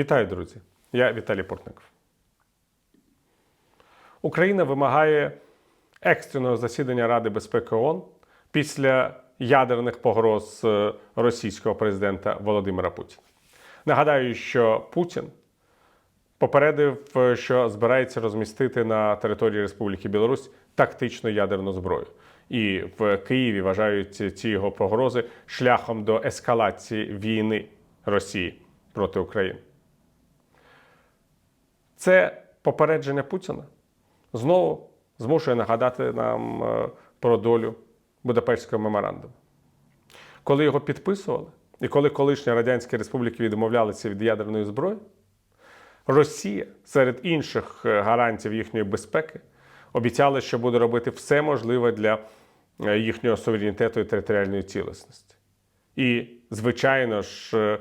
Вітаю, друзі! Я Віталій Портников. Україна вимагає екстреного засідання Ради безпеки ООН після ядерних погроз е, російського президента Володимира Путіна. Нагадаю, що Путін попередив, е, що збирається розмістити на території Республіки Білорусь тактичну ядерну зброю. І в Києві вважають ці його погрози шляхом до ескалації війни Росії проти України. Це попередження Путіна знову змушує нагадати нам е, про долю Будапештського меморандуму. Коли його підписували, і коли колишні радянські республіки відмовлялися від ядерної зброї, Росія серед інших е, гарантів їхньої безпеки обіцяла, що буде робити все можливе для е, їхнього суверенітету і територіальної цілісності. І, звичайно ж,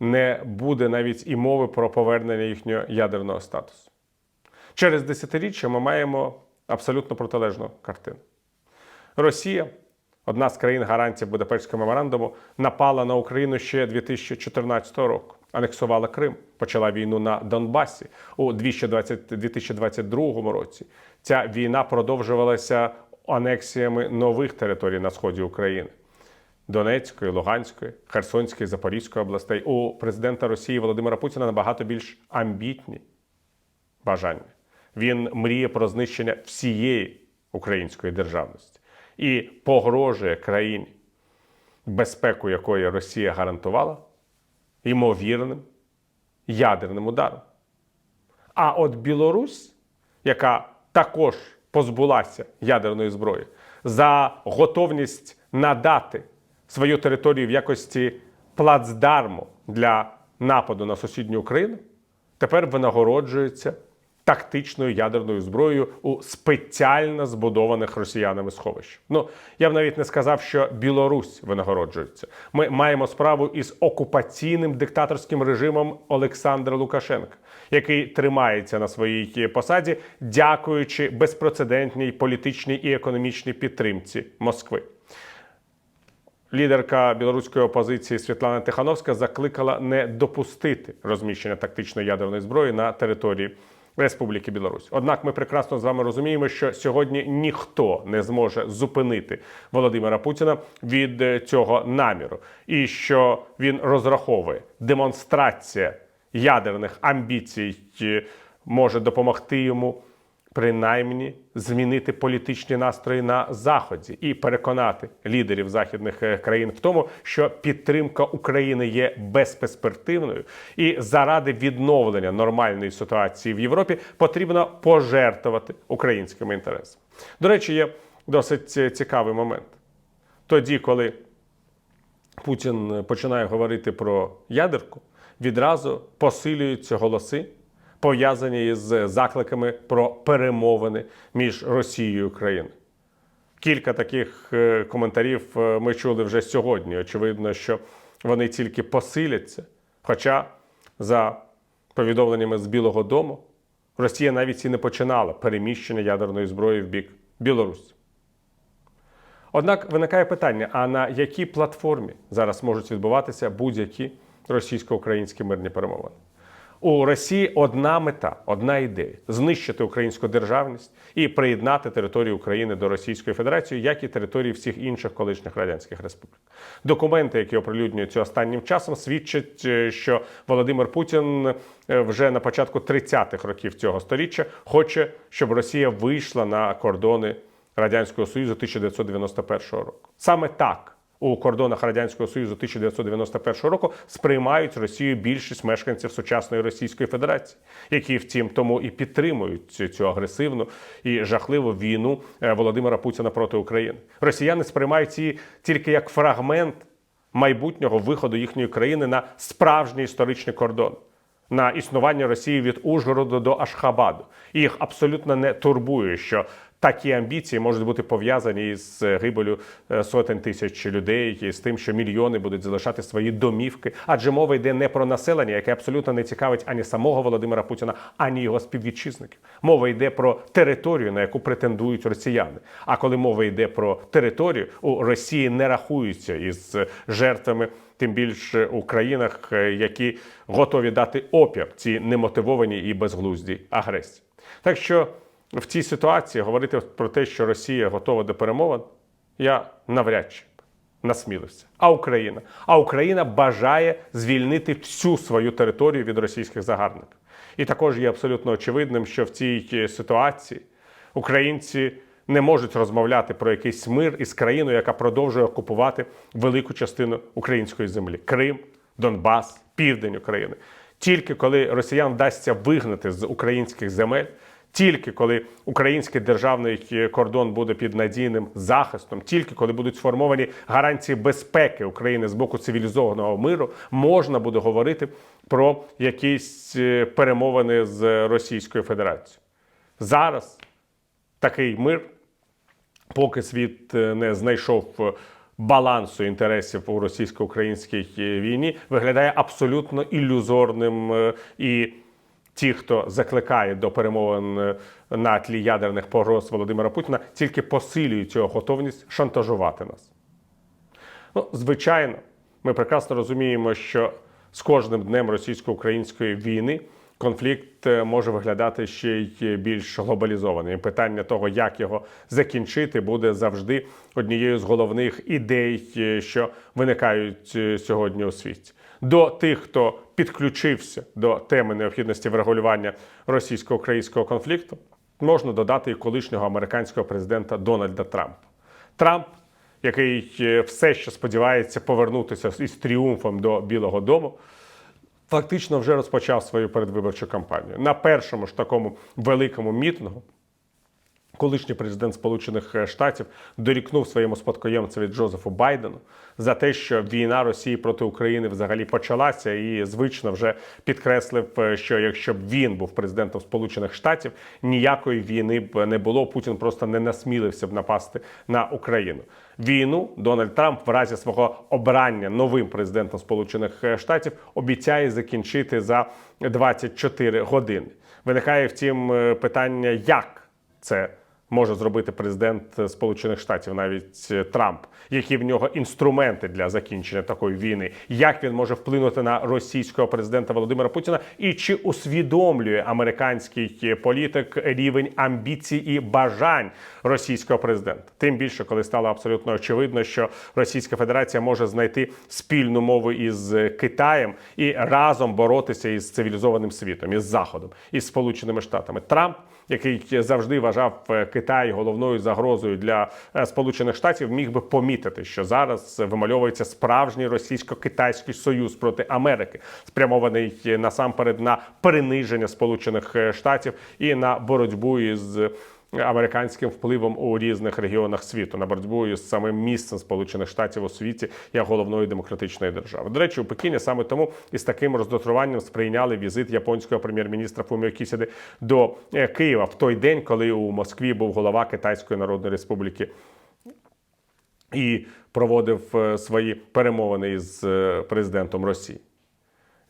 не буде навіть і мови про повернення їхнього ядерного статусу. Через десятиріччя ми маємо абсолютно протилежну картину. Росія, одна з країн гарантів Будапештського меморандуму, напала на Україну ще 2014 року, анексувала Крим, почала війну на Донбасі у 2020 2022 році. Ця війна продовжувалася анексіями нових територій на сході України. Донецької, Луганської, Херсонської, Запорізької областей у президента Росії Володимира Путіна набагато більш амбітні бажання. Він мріє про знищення всієї української державності і погрожує країні, безпеку якої Росія гарантувала, ймовірним ядерним ударом. А от Білорусь, яка також позбулася ядерної зброї, за готовність надати свою територію в якості плацдарму для нападу на сусідню Україну, тепер винагороджується тактичною ядерною зброєю у спеціально збудованих росіянами сховищах. Ну я б навіть не сказав, що Білорусь винагороджується. Ми маємо справу із окупаційним диктаторським режимом Олександра Лукашенка, який тримається на своїй посаді, дякуючи безпрецедентній політичній і економічній підтримці Москви. Лідерка білоруської опозиції Світлана Тихановська закликала не допустити розміщення тактичної ядерної зброї на території Республіки Білорусь. Однак ми прекрасно з вами розуміємо, що сьогодні ніхто не зможе зупинити Володимира Путіна від е, цього наміру, і що він розраховує демонстрація ядерних амбіцій е, може допомогти йому принаймні змінити політичні настрої на заході і переконати лідерів західних е, країн в тому, що підтримка України є безперспективною, і заради відновлення нормальної ситуації в Європі потрібно пожертвувати українськими інтересами. До речі, є досить е, цікавий момент. Тоді, коли Путін починає говорити про ядерку, відразу посилюються голоси пов'язані із закликами про перемовини між Росією і Україною. Кілька таких е, коментарів е, ми чули вже сьогодні. Очевидно, що вони тільки посиляться. Хоча, за повідомленнями з Білого Дому, Росія навіть і не починала переміщення ядерної зброї в бік Білорусі. Однак виникає питання: а на якій платформі зараз можуть відбуватися будь-які російсько-українські мирні перемовини? У Росії одна мета, одна ідея знищити українську державність і приєднати територію України до Російської Федерації, як і території всіх інших колишніх радянських республік. Документи, які оприлюднюються останнім часом, свідчать, е, що Володимир Путін е, вже на початку 30-х років цього століття хоче, щоб Росія вийшла на кордони Радянського Союзу 1991 року. Саме так у кордонах Радянського Союзу 1991 року сприймають Росію більшість мешканців сучасної Російської Федерації, які втім тому і підтримують цю, цю агресивну і жахливу війну е, Володимира Путіна проти України. Росіяни сприймають її тільки як фрагмент майбутнього виходу їхньої країни на справжній історичний кордон. На існування Росії від Ужгороду до Ашхабаду. Їх абсолютно не турбує, що такі амбіції можуть бути пов'язані з гибелю е, сотень тисяч людей і з тим, що мільйони будуть залишати свої домівки. Адже мова йде не про населення, яке абсолютно не цікавить ані самого Володимира Путіна, ані його співвітчизників. Мова йде про територію, на яку претендують росіяни. А коли мова йде про територію, у Росії не рахуються із жертвами. Тим більше у країнах, е, які готові дати опір цій немотивованій і безглуздій агресії. Так що в цій ситуації говорити про те, що Росія готова до перемовин, я навряд чи насмілився. А Україна? А Україна бажає звільнити всю свою територію від російських загарбників. І також є абсолютно очевидним, що в цій ситуації українці не можуть розмовляти про якийсь мир із країною, яка продовжує окупувати велику частину української землі Крим, Донбас, Південь України. Тільки коли росіян вдасться вигнати з українських земель. Тільки коли український державний кордон буде під надійним захистом, тільки коли будуть сформовані гарантії безпеки України з боку цивілізованого миру, можна буде говорити про якісь е, перемовини з Російською Федерацією. Зараз такий мир, поки світ е, не знайшов е, балансу інтересів у російсько-українській війні, виглядає абсолютно ілюзорним е, і. Ті, хто закликає до перемовин е, на тлі ядерних погроз Володимира Путіна, тільки посилюють цю готовність шантажувати нас. Ну, звичайно, ми прекрасно розуміємо, що з кожним днем російсько-української війни конфлікт е, може виглядати ще й більш глобалізованим. І Питання того, як його закінчити, буде завжди однією з головних ідей, е, що виникають е, сьогодні у світі. До тих, хто підключився до теми необхідності врегулювання російсько-українського конфлікту, можна додати і колишнього американського президента Дональда Трампа. Трамп, який все ще сподівається повернутися із тріумфом до Білого Дому, фактично вже розпочав свою передвиборчу кампанію. На першому ж такому великому мітингу колишній президент Сполучених Штатів дорікнув своєму спадкоємцеві Джозефу Байдену за те, що війна Росії проти України взагалі почалася, і звично вже підкреслив, що якщо б він був президентом Сполучених Штатів, ніякої війни б не було. Путін просто не насмілився б напасти на Україну. Війну Дональд Трамп в разі свого обрання новим президентом Сполучених Штатів обіцяє закінчити за 24 години. Виникає втім питання, як це може зробити президент Сполучених Штатів, навіть е, Трамп, які в нього інструменти для закінчення такої війни, як він може вплинути на російського президента Володимира Путіна, і чи усвідомлює американський політик рівень амбіцій і бажань російського президента? Тим більше, коли стало абсолютно очевидно, що Російська Федерація може знайти спільну мову із Китаєм і разом боротися із цивілізованим світом, із Заходом, із Сполученими Штатами. Трамп, який завжди вважав Китай головною загрозою для е, Сполучених Штатів, міг би помітити, що зараз вимальовується справжній російсько-китайський союз проти Америки, спрямований насамперед на приниження Сполучених Штатів і на боротьбу із американським впливом у різних регіонах світу на боротьбу із самим місцем Сполучених Штатів у світі як головної демократичної держави. До речі, у Пекіні саме тому із таким роздотруванням сприйняли візит японського прем'єр-міністра Фуміо Кісіди до е, Києва в той день, коли у Москві був голова Китайської Народної Республіки. І проводив е, свої перемовини із е, президентом Росії.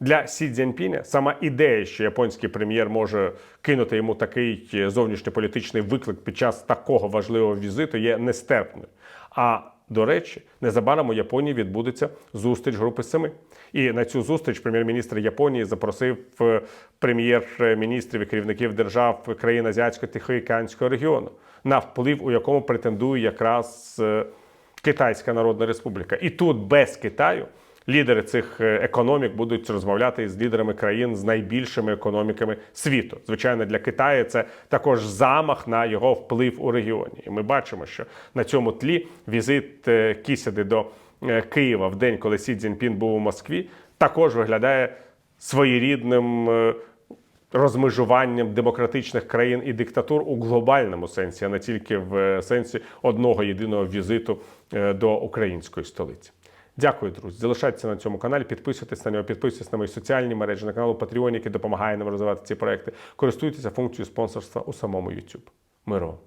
Для Сі Цзіньпіня сама ідея, що японський прем'єр може кинути йому такий зовнішньополітичний виклик під час такого важливого візиту, є нестерпною. А до речі, незабаром у Японії відбудеться зустріч групи семи. І на цю зустріч прем'єр-міністр Японії запросив прем'єр-міністрів і керівників держав країн Азіатсько-Тихоокеанського регіону, на вплив у якому претендує якраз е, Китайська Народна Республіка. І тут без Китаю. Лідери цих е, економік будуть розмовляти з лідерами країн з найбільшими економіками світу. Звичайно, для Китаю це також замах на його вплив у регіоні. І ми бачимо, що на цьому тлі візит е, Кісіди до е, Києва в день, коли Сі Цзіньпін був у Москві, також виглядає своєрідним. Розмежуванням демократичних країн і диктатур у глобальному сенсі, а не тільки в сенсі одного єдиного візиту до української столиці. Дякую, друзі. Залишайтеся на цьому каналі, підписуйтесь на нього, підписуйтесь на мої соціальні мережі, на канал Patreon, який допомагає нам розвивати ці проекти. Користуйтеся функцією спонсорства у самому YouTube. Миро.